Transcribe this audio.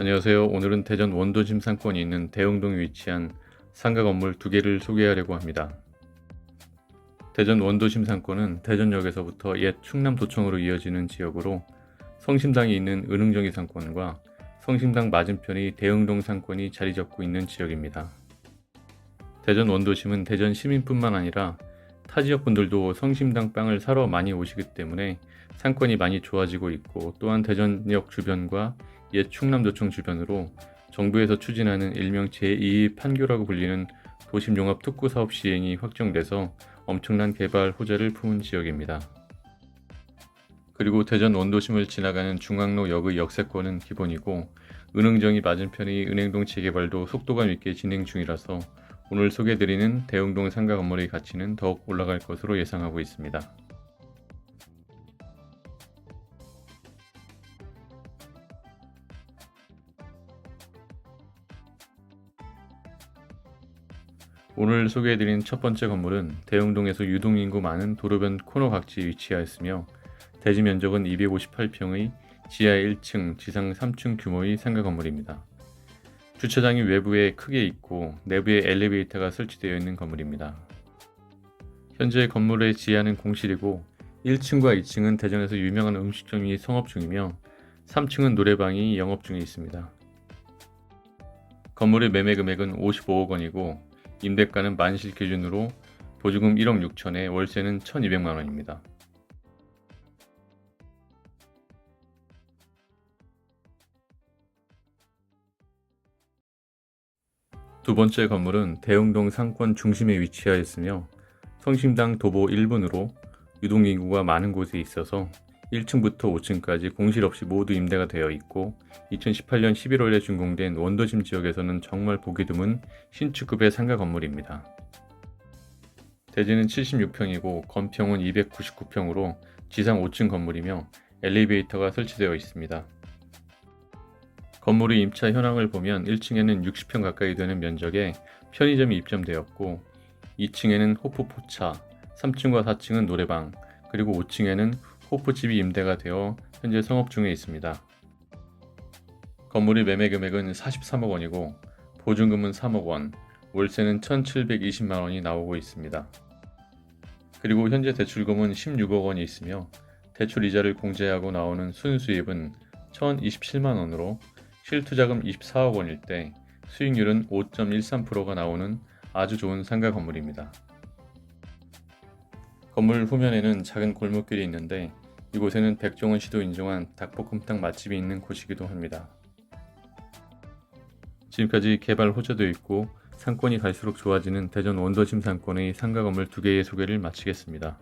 안녕하세요. 오늘은 대전 원도심 상권이 있는 대흥동에 위치한 상가 건물 두 개를 소개하려고 합니다. 대전 원도 심 상권은 대전역에서부터 옛 충남도청으로 이어지는 지역으로 성심당이 있는 은흥정이 상권과 성심당 맞은편이 대흥동 상권이 자리 잡고 있는 지역입니다. 대전 원도심은 대전 시민뿐만 아니라 타 지역 분들도 성심당 빵을 사러 많이 오시기 때문에 상권이 많이 좋아지고 있고 또한 대전역 주변과 옛 충남도청 주변으로 정부에서 추진하는 일명 제2 판교라고 불리는 도심종합 특구 사업 시행이 확정돼서 엄청난 개발 호재를 품은 지역입니다. 그리고 대전 원도심을 지나가는 중앙로 역의 역세권은 기본이고 은흥정이 맞은편의 은행동 재개발도 속도감 있게 진행 중이라서 오늘 소개드리는 대흥동 상가 건물의 가치는 더욱 올라갈 것으로 예상하고 있습니다. 오늘 소개해드린 첫 번째 건물은 대흥동에서 유동인구 많은 도로변 코너 각지에 위치하였으며 대지 면적은 258평의 지하 1층, 지상 3층 규모의 상가 건물입니다. 주차장이 외부에 크게 있고 내부에 엘리베이터가 설치되어 있는 건물입니다. 현재 건물의 지하는 공실이고 1층과 2층은 대전에서 유명한 음식점이 성업 중이며 3층은 노래방이 영업 중에 있습니다. 건물의 매매 금액은 55억 원이고 임대가는 만실 기준으로 보증금 1억 6천에 월세는 1,200만 원입니다. 두 번째 건물은 대흥동 상권 중심에 위치하였으며 성심당 도보 1분으로 유동인구가 많은 곳에 있어서 1층부터 5층까지 공실 없이 모두 임대가 되어 있고 2018년 11월에 준공된 원도심 지역에서는 정말 보기 드문 신축급의 상가 건물입니다. 대지는 76평이고 건평은 299평으로 지상 5층 건물이며 엘리베이터가 설치되어 있습니다. 건물의 임차 현황을 보면 1층에는 60평 가까이 되는 면적에 편의점이 입점되었고 2층에는 호프 포차, 3층과 4층은 노래방, 그리고 5층에는 호프집이 임대가 되어 현재 성업 중에 있습니다. 건물의 매매 금액은 43억 원이고 보증금은 3억 원, 월세는 1,720만 원이 나오고 있습니다. 그리고 현재 대출금은 16억 원이 있으며 대출 이자를 공제하고 나오는 순수입은 1,027만 원으로 실투자금 24억 원일 때 수익률은 5.13%가 나오는 아주 좋은 상가 건물입니다. 건물 후면에는 작은 골목길이 있는데 이곳에는 백종원 씨도 인정한 닭볶음탕 맛집이 있는 곳이기도 합니다. 지금까지 개발 호재도 있고 상권이 갈수록 좋아지는 대전 원더심 상권의 상가 건물 두 개의 소개를 마치겠습니다.